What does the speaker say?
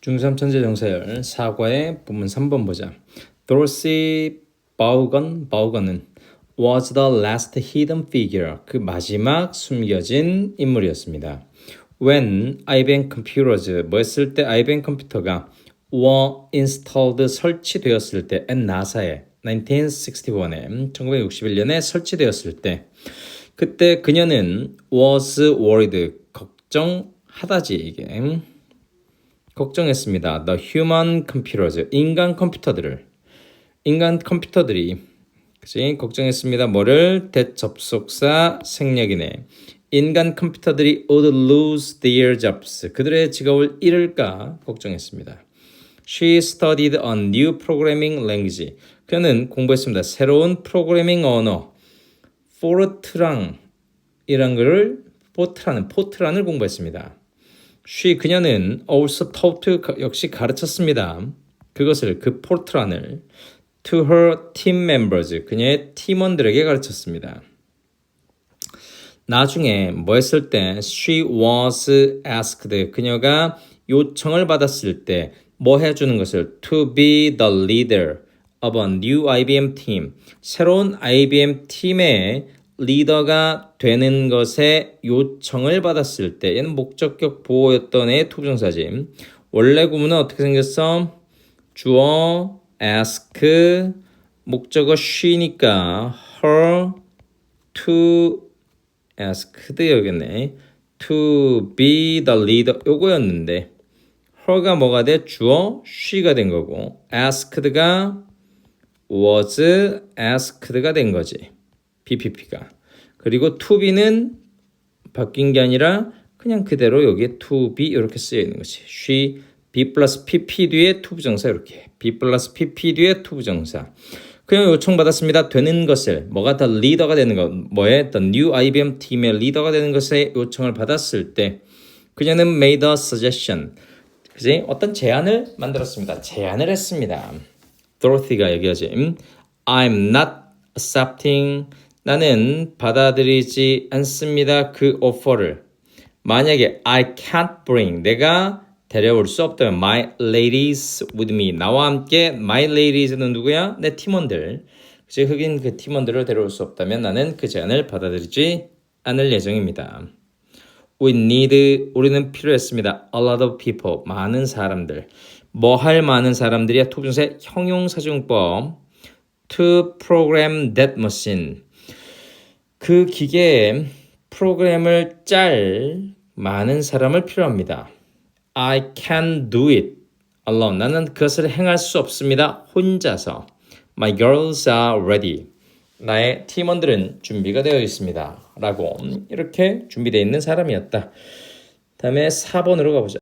중3 천재정사열 사과의 부문 3번 보자. Dorothy Vaughan, Vaughan은 was the last hidden figure. 그 마지막 숨겨진 인물이었습니다. When IBM computers, 뭐 했을 때 IBM 컴퓨터가 were installed, 설치되었을 때 at NASA에 1961에 1961년에 설치되었을 때 그때 그녀는 was worried, 걱정하다지 이게 걱정했습니다. The human computers, 인간 컴퓨터들을 인간 컴퓨터들이 그치? 걱정했습니다. 뭐를 대접속사 생략이네. 인간 컴퓨터들이 would lose their jobs. 그들의 직업을 잃을까 걱정했습니다. She studied a new programming language. 그는 공부했습니다. 새로운 프로그래밍 언어 포르트랑 이란 것을 포트라는 포트란을 공부했습니다. She 그녀는 also taught 역시 가르쳤습니다. 그것을 그 포트란을 to her team members 그녀의 팀원들에게 가르쳤습니다. 나중에 뭐 했을 때 she was asked 그녀가 요청을 받았을 때 뭐 해주는 것을 to be the leader of a new IBM team 새로운 IBM 팀의 리더가 되는 것에 요청을 받았을 때 얘는 목적격 보호였던 애의 투부정사지 원래 구문은 어떻게 생겼어? 주어 ask 목적어 she니까 her to asked였겠네 to be the leader 요거였는데 her가 뭐가 돼? 주어 she가 된 거고 asked가 was asked가 된 거지 BPP가. 그리고 be는 바뀐 게 아니라 그냥 그대로 여기에 to be 이렇게 쓰여 있는 거지. she B 플러스 PP 뒤에 to 부정사 이렇게. B 플러스 PP 뒤에 to 부정사. 그냥 요청받았습니다. 되는 것을. 뭐가 더 리더가 되는 것 뭐에? the new IBM 팀의 리더가 되는 것에 요청을 받았을 때 그녀는 made a suggestion. 그지? 어떤 제안을 만들었습니다. 제안을 했습니다. 도로티가 얘기하지. I'm not accepting 나는 받아들이지 않습니다. 그 오퍼를 만약에 I can't bring 내가 데려올 수 없다면 my ladies with me 나와 함께 my ladies는 누구야? 내 팀원들 그치 흑인 그 팀원들을 데려올 수 없다면 나는 그 제안을 받아들이지 않을 예정입니다. We need 우리는 필요했습니다. A lot of people 많은 사람들 뭐 할 많은 사람들이야 토분세 형용사중법 to program that machine 그 기계에 프로그램을 짤 많은 사람을 필요합니다. I can do it alone. 나는 그것을 행할 수 없습니다. 혼자서. My girls are ready. 나의 팀원들은 준비가 되어 있습니다. 라고 이렇게 준비되어 있는 사람이었다. 다음에 4번으로 가보자.